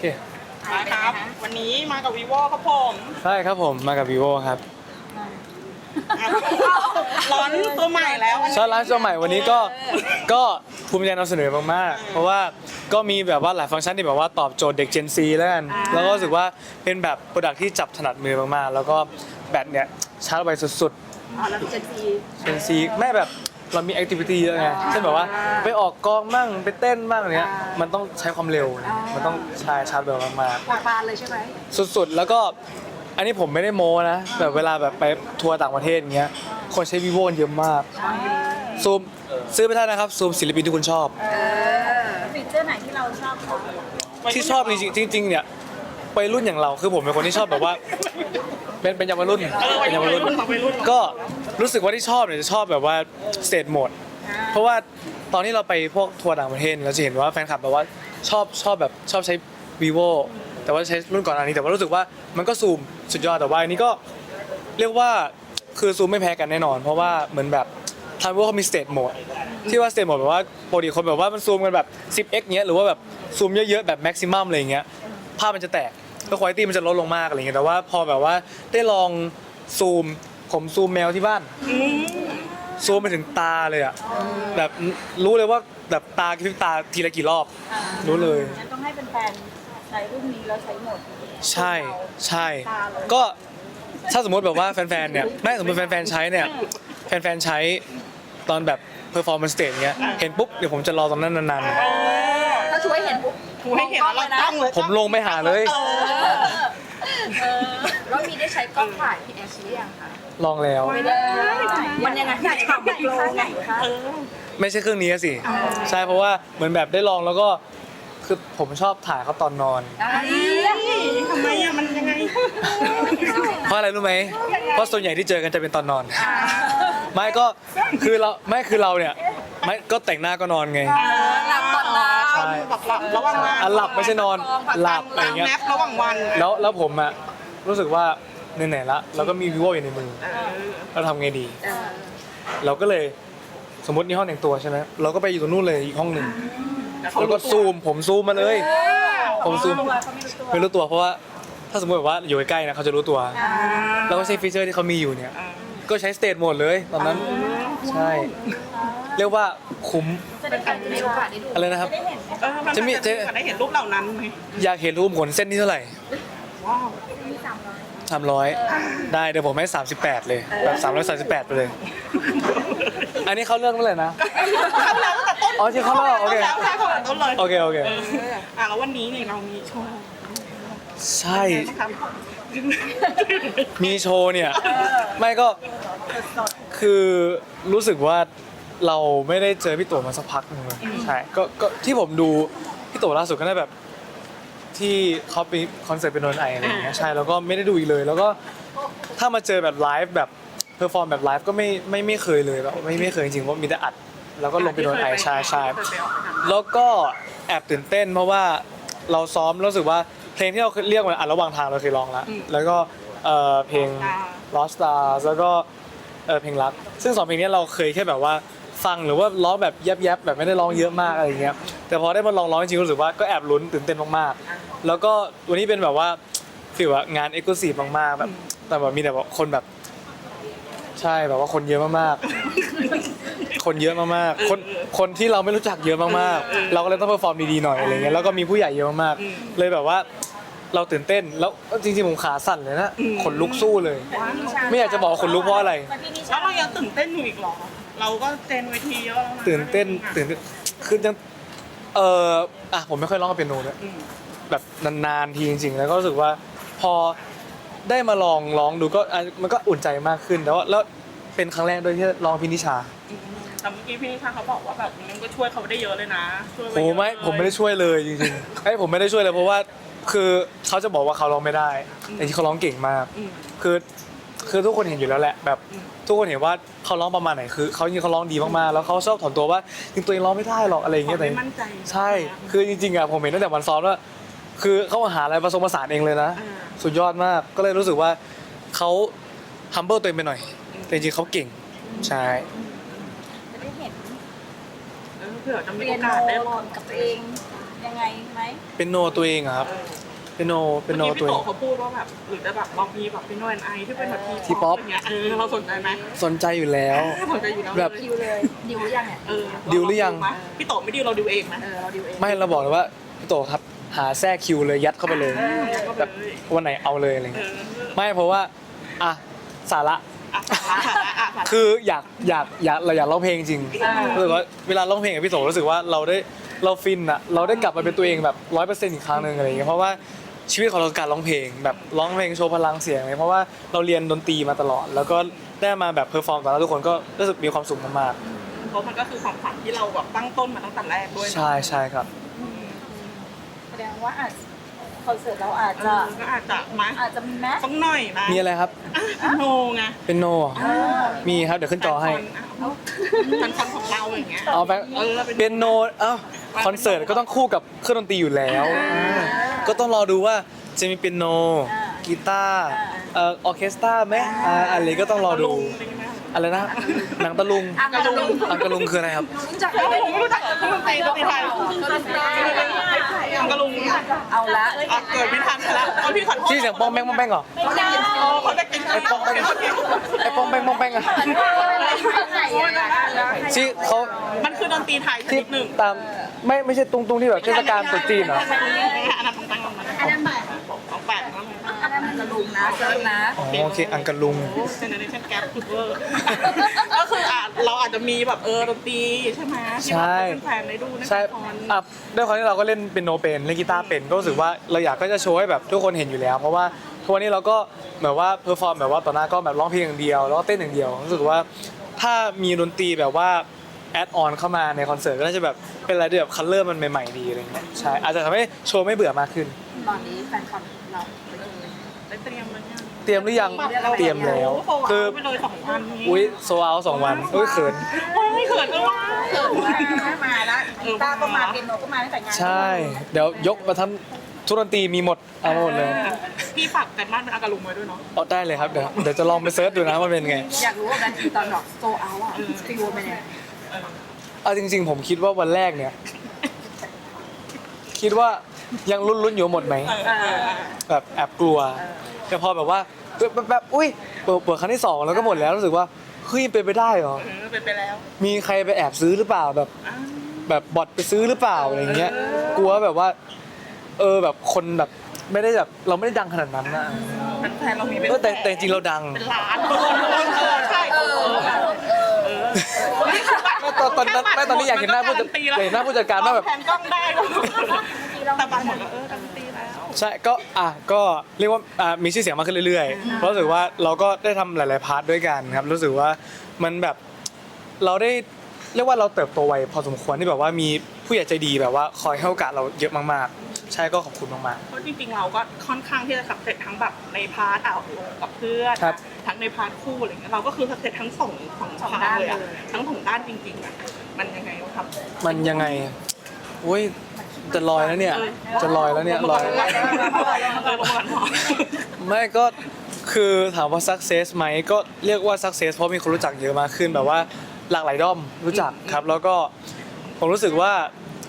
เคนะครับ วันนี้มากับ vivo ครับผมใช่ครับผมมากับ vivo ครับอะร้อนตัวใหม่แล้วชาร้านตัวใหม่วันนี้ก็ก็ภูมิใจนำเสนอมากๆ เพราะว่าก็มีแบบว่าหลายฟังก์ชันที่แบบว่าตอบโจทย์เด็ก Gen Z แล้วกันแล้วก็รู้สึกว่าเป็นแบบโปรดักที่จับถนัดมือมากๆ แล้วก็แบตเนี่ยชาร์จไปสุดอ๋อแล้วเจนซีๆ Gen Z แม่แบบ เรามีแอคทิวิตี้เยอะไงเช่นแบบว่าไปออกกองมั่งไปเต้นมั่งอะไรเงี้ยมันต้องใช้ความเร็ว มันต้องใช้ชาร์จเร็วมากๆปากบานเลยใช่ไหมสุดๆ แล้วก็อันนี้ผมไม่ได้โม้นะแบบเวลาแบบไปทัวร์ต่างประเทศอย่างเงี้ยคนใช้ vivo กันเยอะมากซูมซื้อไปได้นะครับซูมศิลปินที่คุณชอบ ฟีเจอร์ไหนที่เราชอบคะที่ชอบจริงๆจริงๆเนี่ย วัยรุ่นอย่างเราคือผมเป็นคนที่ชอบแบบว่า เป็นเป็นเยาวรุ่นเออวัเป็ยนเยาวรุ่รุ่นนของวัยรุ่น ก็รู้สึกว่าที่ชอบเนี่ยจะชอบแบบว่าสเตทโหมดเพราะว่าตอนที่เราไปพวกทัวร์ต่างประเทศเราจะเห็นว่าแฟนคลับแบบว่าชอบชอบแบบชอบใช้ vivo แต่ว่าใช้รุ่นก่อนอันนี้แต่ว่ารู้สึกว่ามันก็ซูมสุดยอดแต่ว่าอันนี้ก็เรียกว่าคือซูมไม่แพ้กันแน่นอน เพราะว่าเหมือนแบบทาง vivo เขามี state mode ที่ว่า state mode แบบว่าปกติคนแบบว่ามันซูมกันแบบ 10x เงี้ยหรือว่าแบบซูมเยอะๆแบบ maximum อะไรอย่างเงี้ยภาพมันจะแตก แล้วคุณภาพมันจะลดลงมากอะไรเงี้ยแต่ว่าพอแบบว่าได้ลองซูม ผมซูมแมวที่บ้าน ซูมไปถึงตาเลยอะแบบรู้เลยว่าแบบตากระพริบตาทีละกี่รอบ รู้เลย งั้นต้องให้เป็นแฟนใช้รุ่นนี้แล้วใช้หมด ใช่ใช่ ก็ถ้าสมมติแบบว่าแฟนๆเนี่ยไม่สมมติแฟนๆใช้เนี่ยแฟนๆใช้ตอนแบบ performance stage เงี้ยเห็นปุ๊บเดี๋ยวผมจะรอตรงนั้นนานถ้าช่วยเห็นปุ๊บ กูให้เห็นแล้วเราตั้งเลยๆผมลงไปหาเลยเออแล้วมีได้ใช้กล้องถ่ายพี่แอชหรือยังคะลองแล้วไม่ได้มันยังไงอยากถามโปรไงคะเออ ไม่ใช่เครื่องนี้อะสิ ใช่เพราะว่าเหมือนแบบได้ลองแล้วก็ คือผมชอบถ่ายเขาตอนนอน ทำไมอะมันยังไง เพราะอะไรรู้ไหม เพราะส่วนใหญ่ที่เจอกันจะเป็นตอนนอน ไม่ก็คือเราไม่คือเราเนี่ยไม่ก็แต่งหน้าก็นอนไง หลับตอนนอนใช่แบบหลับระหว่างวันอะหลับไม่ใช่นอนหลับอะไรกลางเงี้ย แนประหว่างวันแล้วแล้วผมอะรู้สึกว่าไหนๆละเราก็มี vivo อยู่ในมือเออเราทำไงดี เราก็เลยสมมตินี่ห้องแต่งตัวใช่ไหมเราก็ไปอยู่ตรงนู้นเลยอีกห้องหนึ่งแล้วเขาแล้วก็รู้ตัวซูมผมซูมมาเลย ผมซูมเขาไม่รู้ตัวไม่รู้ตัวเพราะว่าถ้าสมมติแบบว่าอยู่ใกล้ๆนะเขาจะรู้ตัว แล้วก็ใช้ฟีเจอร์ที่เขามีอยู่เนี่ยอ่าก็ใช้สเตทโหมดเลย ตอนนั้น ใช่ เรียกว่าคุ้ม จะได้จะได้โอกาสได้ดูอะไรนะครับเออมันจะมีจะได้เห็นรูปเหล่านั้นไหมอยากเห็นรูปขนเส้นที่เท่าไหร่ว้าวสามร้อยได้เดี๋ยวผมให้สามสิบแปดเลยแบบสามร้อยสามสิบแปดไปเลย อันนี้เขาเรื่องเมื่อไหร่นะ เข้าแล้วตั้งแต่ต้นอ๋อจริงเข้าแล้วเหรอโอเคเข้าแล้วเข้าแล้วต้นเลยโอเคโอเค เอออะแล้ววันนี้เนี่ยเรามีโชว์ใช่ นะครับมีโชว์เนี่ย ไม่ก็ คือรู้สึกว่าเราไม่ได้เจอพี่ตัวมาสักพักหนึงเลยใช่ก็ก็ที่ผมดูพี่ตัวล่าสุดก็ได้แบบ ที่เขาไปคอนเสิร์ตเป็นโนนไออะไรอย่างเงี้ยใช่แล้วก็ไม่ได้ดูอีกเลย แล้วก็ถ้ามาเจอแบบไลฟ์แบบเพอร์ฟอร์มแบบไลฟ์ก็ไม่ไม่ไม่เคยเลยแบบไม่ไม่เคยจริงๆว่ามีแต่อัด แล้วก็ลงไปโดนไอใช่ใช่แล้วก็แอบตื่นเต้น เพราะว่าเราซ้อมแล้วรู้สึกว่าเพลงที่เราเรียกว่าอัดระหว่างทางเราเคยร้องแล้วแล้วก็เอ่อเพลง Lost Stars แล้วก็เออเพลงรัก ซึ่งสองเพลงนี้เราเคยแค่แบบว่าฟังหรือว่าร้องแบบแยบๆแบบไม่ได้ร้องเยอะมากอะไรเงี้ยแต่พอได้มาลองร้องจริงๆรู้สึกว่าก็แอบลุ้นตื่นเต้นมากๆ แล้วก็วันนี้เป็นแบบว่าฟีลว่างานเอ็กซ์คลูซีฟมากๆแบบแต่แบบมีแต่แบบคนแบบใช่แบบว่าคนเยอะมากๆ คนเยอะมากๆ คนคนที่เราไม่รู้จักเยอะมากๆ เราก็เลยต้องเพอร์ฟอร์มดีๆหน่อยอะไรเงี้ยแล้วก็มีผู้ใหญ่เยอะมากๆเลยแบบว่า เราตื่นเต้นแล้วจริงๆผมขาสั่นเลยนะขนลุกสู้เลย ไม่อยากจะบอกว่าขนลุกเพราะอะไร แล้วเรายังตื่นเต้นอยู่อีกเหรอ เราก็เจนเวทีเยอะแล้วะตื่นเต้นตื่นเต้นคือยังเอออะผมไม่ค่อยร้องกับเปียโนด้วยอืมแบบนานๆทีจริงๆ แล้วก็รู้สึกว่าพอได้มาลองร้องดูก็อะมันก็อุ่นใจมากขึ้นแต่ว่าแล้วเป็นครั้งแรกด้วยที่ร้องพินิชาแต่เมื่อกี้พี่นิชาเขาบอกว่าแบบมันก็ช่วยเขาได้เยอะเลยนะช่วยปโอ้เยอะไม่เลยผมไม่ได้ช่วยเลยจริงๆไอ้ยผมไม่ได้ช่วยเลยเพราะว่า คือเขาจะบอกว่าเขาร้องไม่ได้ แต่ที่เขาร้องเก่งมาก อืม คือคือทุกคนเห็นอยู่แล้วแหละแบบอืม ทุกคนเห็นว่าเขาร้องประมาณไหนคือเขาจริงๆเขาร้องดีมากๆแล้วเขาชอบถอนตัวว่าจริงตัวเองร้องไม่ได้หรอกอะไรอย่างขอเงี้ยแต่ ไม่มั่นใจใช่ คือจริงๆอะผมเห็นตั้งแต่วันซ้อมแล้วคือเขาหาอะไรผสมผสานเองเลยนะอ่าสุดยอดมาก ก็เลยรู้สึกว่าเขา humble ตัวเองไปหน่อย แต่จริงๆเขาเก่ง ใช่ จะได้เห็นเออเผื่อจะมีเรียโอนกาสได้โนลองกับตัวเอง ยังไงไหมเป็นโนตัวเองอะครับ เป็นโนเป็นโนเมื่อกี้ตัวพี่เอโตงเขาพูดว่าแบบหรือจะแบบลองมีแบบเป็นโนแอนไอที่เป็นแบบที T-pop อย่างเงี้ยเออเราสนใจไหมสนใจอยู่แล้ว สนใจอยู่แล้วแบบ ดิวเลยดิวหรือยังเนี่ยเออดิวหรือยังเาลดูไหมพี่โตไม่ดิวเราดิวเองไหมเออเราดิวเองไม่เราบอกเลยว่าพี่โตครับหาแทรกคิวเลยยัดเข้าไปเลย เออยังก็แบบเลยวันไหนเอาเลยอะไรเอเงี้ยอไม่เพราะว่าอะสาระอะสาระอะอะสาระคืออยากอยากอยากเราอยากร้องเพลงจริงอ่ารู้สึกว่าเวลาร้องเพลงกับพี่โตรู้สึกว่าเราได้ เราฟินอะเราได้กลับมาเป็นตัวเองแบบร้อยเปอร์เซ็นต์อีกครั้งหนึ่งอะไรอย่างเงี้ยเพราะว่าชีวิตของเราคือการร้องเพลง แบบร้องเพลงโชว์พลังเสียงเลยเพราะว่าเราเรียนดนตรีมาตลอด แล้วก็ได้มาแบบเพอร์ฟอร์มต่อหน้าทุกคนก็รู้สึกมีความสุขมากเพราะมันก็คือความฝันที่เราแบบตั้งต้นมาตั้งแต่แรกด้วยๆใช่ใช่ครับ แสดงว่าอาจคอนเสิร์ตเราอาจเอจะอก็อาจจะมาอาจจะมีแมสต้องหน่อยนะมีอะไรครับ อะโนไงเป็นโนเหรอมีครับเดี๋ยวขึ้นจอให้ แฟนคอนของเราอย่างเงี้ย เอาไปเออเป็น เป็นโนเอ้า คอนเสิร์ตก็ต้องคู่กับเครื่องดนตรีอยู่แล้วอ่าก็ต้องรอดูว่าจะมีเป็นโนกีตาร์เอ่อออร์เคสตราไหมอ่าอะไรก็ต้องรอดู อะไรนะหนังตะลุงอะกระลุงหนังตะลุงคืออะไรครับ รู้จักไหมผมรู้จักเครื่องดนตรีดนตรีไทยยังกระลุงอะเอาละเกิดไม่ทันแล้วเอาพี่ขอโทษที่เสียงป้องแป้งป้องแป้งเหรอเขาจะยินอ๋อเขาจะกินไอ้ป้องแป้งไอ้ป้องแป้งป้องแป้งอะไหนอะที่เขามันคือดนตรีไทยชที่นิดหนึ่งตามไม่ไม่ใช่ตุ้งตุ้งที่แบบเทศกาลตรุษจีนเหรออันนั้นของตั้งอันนั้นของแปดของอั นนั้นมันกระลุงนะเซิร์ฟนะ อ๋อโอเคอังกะลุง เจเนอเรชั่นแกปคือเวอร์ก็คืออะเราอาจจะมีแบบเออดนตรีใช่ไหมที่แบบเป็นแฟนได้ดูนะใช่คอนอะด้วยความที่เราก็เล่นเป็นโนเป็นเล่นกีตาร์เป็นก็รู้สึกว่าเราอยากก็จะโชว์ให้แบบทุกคนเห็นอยู่แล้ว เพราะว่าทุกวันนี้เราก็แบบว่าเพอร์ฟอร์มแบบว่าต่อหน้าก็แบบร้องเพลงอย่างเดียวแล้วก็เต้นอย่างเดียวรู้สึกว่าถ้ามีดนตรีแบบว่าแอดออนเข้ามาในคอนเสิร์ตก็น่าจะแบบเป็นอะไรที่แบบคัลเลอร์มันใหม่ๆดีอะไรเงี้ยใช่อาจจะทำให้โชว์ไม่เบื่อมากขึ้น ตอนนี้แฟนคอนเรา ไปดูได้เตรียมมันยัง เตรียมหรือยังเตรียมแล้ว คืคืออไปเลยสองวันนี้อุ้ยโซเอาสองวันอุ้ยเขิน โอ้ยเขินเลยว่าเกิดมามาแล้วกีตาร์ก็มาเปียโนก็มาตั้งแต่งานใช่ เดี๋ยวยกมาทั้งทุกดนตรีมีหมดเอามาหมดเลยพี่ฝากกันบ้านเป็นอากาลุงไว้ด้วยเนาะเอาได้เลยครับเดี๋ยวเดี๋ยวจะลองไปเซิร์ชดูนะว่าเป็นไง อยากรู้ว่านาทีตอนดอกโซเอาอะฟิลเป็นยังไงเอาจริง ๆ ผมคิดว่าวันแรกเนี่ย คิดว่า ยังลุ้นๆอยู่หมดไหมแบบแอบกลัว แต่พอแบบว่าแบบแบบอุ้ยเปิดเปิดครั้งที่สองแล้วก็หมดแล้วรู้สึกว่าเฮ้ยเป็นไปได้เหรอเออเป็นไปแล้ว มีใครไปแอบซื้อหรือเปล่าแบบอ้าวแบบบอทไปซื้อหรือเปล่าอะไรอย่างเงี้ย กลัวแบบว่า เออแบบคนแบบไม่ได้แบบเราไม่ได้ดังขนาดนั้นนะเป็นแฟนเรามีเป็นเออแต่แต่จริงๆเราดังเป็นล้านเออใช่เออไม่ตอนตอนนั้นไม่ตอนนี้อยากเห็นหน้าผู้จัดอยากเห็นหน้าผู้จัดการว่าแบบแทนกล้องได้ แต่บางหมดแล้วเออดนตรีแล้ว ใช่ก็อะก็เรียกว่าอะมีชื่อเสียงมากขึ้นเรื่อยๆเพราะรู้สึกว่าเราก็ได้ทำหลายๆพาร์ทด้วยกันครับรู้สึกว่ามันแบบเราได้เรียกว่าเราเติบโตไวพอสมควรที่แบบว่ามีผู้ใหญ่ใจดีแบบว่าคอยให้โอกาสเราเยอะมากๆ ใช่ก็ขอบคุณมาก เพราะจริงๆเราก็ค่อนข้างที่จะสับเสร็จทั้งแบบในพาร์ทอ่าวกับเพื่อนครับ ทั้งในพาร์ทคู่อะไรเงี้ยเราก็คือสับเสร็จทั้งสองสองพาร์ทเลยอะทั้งสองด้านจริงๆอะมันยังไงวะครับ ๆ มันยังไงโอ้ย จะลอยแล้วเนี่ย จะลอยแล้วเนี่ยลอยเออลงมาก่อนหอไม่ก็คือถามว่า success ไหมก็เรียกว่า success เพราะมีคนรู้จักเยอะมากขึ้นแบบว่าหลากหลายด้อมรู้จักครับ แล้วก็ผมรู้สึกว่า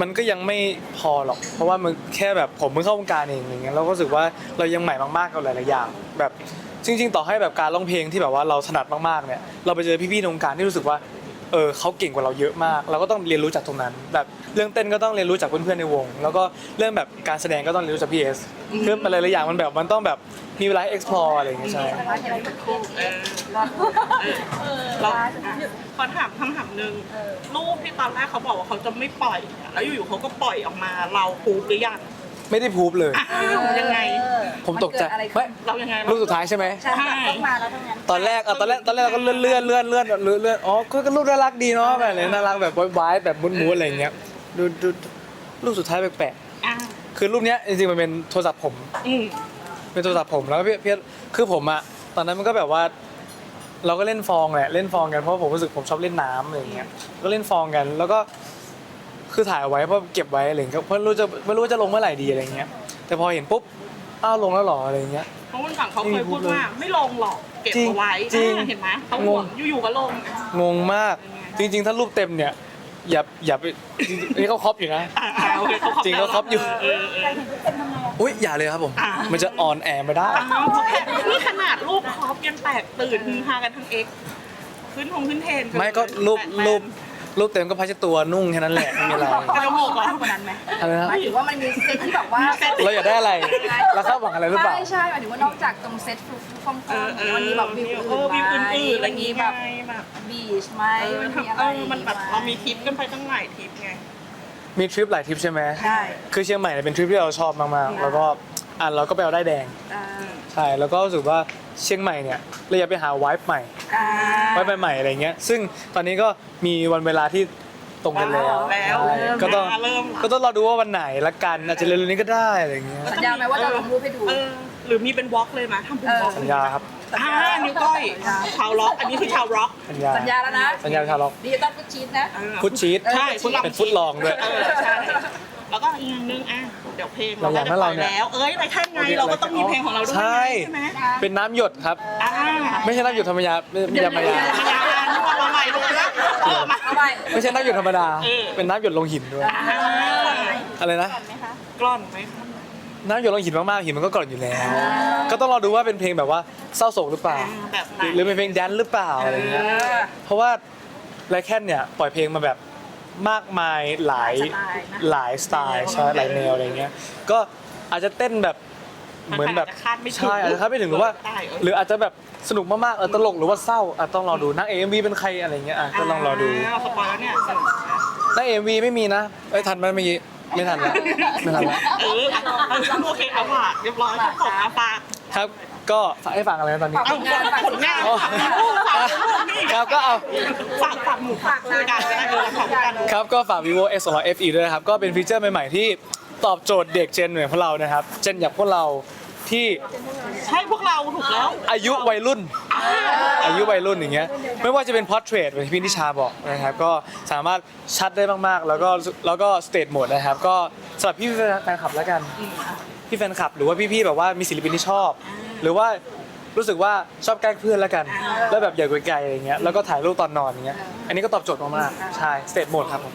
มันก็ยังไม่พอหรอก เพราะว่ามันแค่แบบผมเพิ่งเข้าวงการเองอย่างเงี้ยเราก็รู้สึกว่าเรายังใหม่มากๆกับหลายๆอย่าง แบบจริง ๆ ต่อให้แบบการร้องเพลงที่แบบว่าเราถนัดมากๆเนี่ยเราไปเจอพี่ๆในวงการที่รู้สึกว่า เออเขาเก่งกว่าเราเยอะมาก เราก็ต้องเรียนรู้จากตรงนั้น แบบเรื่องเต้นก็ต้องเรียนรู้จากเพื่อนๆในวง แล้วก็เรื่องแบบการแสดงก็ต้องเรียนรู้จากพี่เอสคือมันหลายๆอย่างมันแบบมันต้องแบบมีเวลา explore อะไรอย่างเงี้ยใช่ว่าจะได้เป็นคู่เออเราขอถามคำถามหนึ่งรูปที่ตอนแรกเขาบอกว่าเขาจะไม่ปล่อย แล้วอยู่ๆเขาก็ปล่อยออกมา เราปูหรือยัง ไม่ได้พูบเลยอ้าวยังไง ผมตกใจอะไรไม่เรายังไงรูปสุดท้ายใช่ไหม ใช่ต้องมาแล้วทั้งนั้นตอนแรกอะตอนแรกตอนแรกเราก็เลื่อนเลื่อนเลื่อนเลื่อนเลื่อนเลื่อนอ๋อก็ก็รูปน่ารักดีเนาะแบบนี้น่ารักแบบวายแบบมุ้นๆอะไรอย่างเงี้ยดูดูรูปสุดท้ายแปลกอ้าวๆคือรูปเนี้ยจริงๆมันเป็นโทรศัพท์ผมอืมเป็นโทรศัพท์ผมแล้วก็พี่พี่คือผมอะตอนนั้นมันก็แบบว่า เราก็เล่นฟองแหละเล่นฟองกันเพราะผมรู้สึกผมชอบเล่นน้ำอะไรอย่างเงี้ยก็เล่นฟองกัน แล้วก็ คือถ่ายเอาไว้เพราะเก็บไว้อะไรอย่างเงี้ยเพราะไม่รู้จะไม่รู้ว่าจะลงเมื่อไหร่ดีอะไรอย่างเงี้ย แต่พอเห็นปุ๊บอ้าวลงแล้วเหรออะไรอย่างเงี้ย เพราะวันก่อนเขาเคยพูดว่าไม่ลงหรอกเก็บจริงเอาไว้จริงอ่าเห็นไหมเขาห่วงงงอยู่ๆก็ลง งงมากจริง ๆ ถ้ารูปเต็มเนี่ยอย่าอย่าไปนี่เขาครอบอยู่นะ อ่าอ่าโอเคเขาขอบจริงเขาครอบอยู่เออเอออุ้ยอย่าเลยครับผม อ่ามัมันจะออนแอร์ไม่ได้ อ้าวเขาแค่นี่ขนาดรูปครอปยังแตกตื่นฮือฮากันทั้งเอ็กขึ้นทงขึ้นเทรนไม่ก็รูปแบทแมนรูป รูปเต็มก็พัชตัวนุ่งแค่นั้นแหละไม่มีอะไรกระโหลกเหรอกว่านั้นไหมอะไรนะหมายถึงว่ามันมีเซตที่แบบว่าเราอยากได้อะไรเราคาดหวังอะไรหรือเปล่าใช่ใช่หมายถึงว่านอกจากตรงเซตฟูฟองเออเออมันมีแบบวิวเออวิวอื่นๆอะไรอย่างงี้แบไงบแบบบีชไหมเออมันทำมีอะไรเออมันแบบเรามีทริปกันไปตั้งหลายทริปไงมีทริปหลายทริปใช่ไหมใช่คือเชียงใหม่เนี่ยเป็นทริปที่เราชอบมากๆแล้วก็ อะเราก็ไปเอาได้ายแดง อ่าใช่ แล้วก็รู้สึกว่าเชียงใหม่เนี่ยเราอยากไปหาวายใหม่อ่า ไว้ใหม่ๆอะไรเงี้ย ซึ่งตอนนี้ก็มีวันเวลาที่ตรงกันแล้วแล้ว ก็ต้องเริ่มก็ต้องรอดูว่าวันไหนละกันอาจจะเร็วๆนี้ก็ได้อะไรเงี้ยสัญญาไหมว่าจะลงรูปให้ดู เออหรือมีเป็นวอล์กเลยไหมทำเป็นวอล์กสัญญาครับอ่านิ้วก้อยชาวล็อก อันนี้คือชาวร็อก สัญญาสัญญาแล้วนะสัญญาชาวล็อกดิจิตอลฟุตชีตนะเออฟุตชีตใช่ฟุตลอง เป็นฟุตลองด้วย เออใช่ แล้วก็อีกอย่างหนึงอะเดี๋ยวเพลงเราอยากให้เราเนี่ยแล้ว เอ้ยไรแค่ไงเราก็ต้องมีเพลงของเราด้วยใช่ ใช่ไหมเป็นน้ำหยดครับ อ่าไม่ใช่น้ำหยดธรรมดาไม่ไม่ธรรมดามายาวานวดมาใหม่ลงแล้วเออมา เอาไปไม่ใช่น้ำหยดธรรมดา เออ เป็นน้ำหยดลงหินด้วย อ่าอะไรนะกล้อนไหมคะ น้ำหยดลงหินมากๆหินมันก็กร่อนอยู่แล้ว ก็ต้องรอดูว่าเป็นเพลงแบบว่าเศร้าโศกหรือเปล่า อ่าแบบไหน หรือเป็นเพลงแดนซ์หรือเปล่าอะไรเงี้ย เพราะว่าไรแคนเนี่ยปล่อยเพลงมาแบบ มากมายหลายหลายสไตล์ใช่หลายแนวอะไรเงี้ยก็อาจจะเต้นแบบเหมือนแบบาจจะคาดไม่ถึงใช่อาจจะคาดไม่ถึงหรือว่าได้เออหรืออาจจะแบบสนุกมากๆเออตลกหรือว่าเศร้าอะต้องรอดูนักเอ็มวีเป็นใครอะไรเงี้ยอะก็ลองรอดูาสปอยแล้วเนี่ยนักเอ็มวีไม่มีนะเอ้ยทันไหมเมื่อกี้ไม่ทันละไม่ทันละเอออะโอเคเอาฝากเรียบร้อยครับผมเอาฝากครับ ก็ฝากให้ฟังอะไรนะตอนนี้ฝากผลงานฝากผลงานอ๋อฝากลูกนี่ครับก็เอา ฝากฝากหมู่ฝากรายการก็ได้เออฝากรายการครับ ก็ฝาก vivo x 2 0 0 fe ด้วยนะครับ ก็เป็นฟีเจอร์ใหม่ ๆ ที่ตอบโจทย์เด็กเจนเหมือนพวกเรานะครับ เจนอย่างพวกเราที่ใช่พวกเราถูกแล้ว อายุวัยรุ่น อายุวัยรุ่นอย่างเงี้ย ไม่ว่าจะเป็น portrait เหมือนที่พี่นิชาบอกนะครับ ก็สามารถชัดได้มากๆ แล้วก็แล้วก็ state mode นะครับ ก็สำหรับพี่แฟนคลับแล้วกัน พี่แฟนคลับหรือว่าพี่ๆแบบว่ามีศิลปินที่ชอบ หรือว่ารู้สึกว่าชอบแกล้งเพื่อนแล้วกัน แล้วแบบอยาไกลๆอะไรเงี้ยแล้วก็ถ่ายรูปตอนนอนอย่างเงี้ยอันนี้ก็ตอบโจทย์มากๆใช่เสร็จหมดครับผม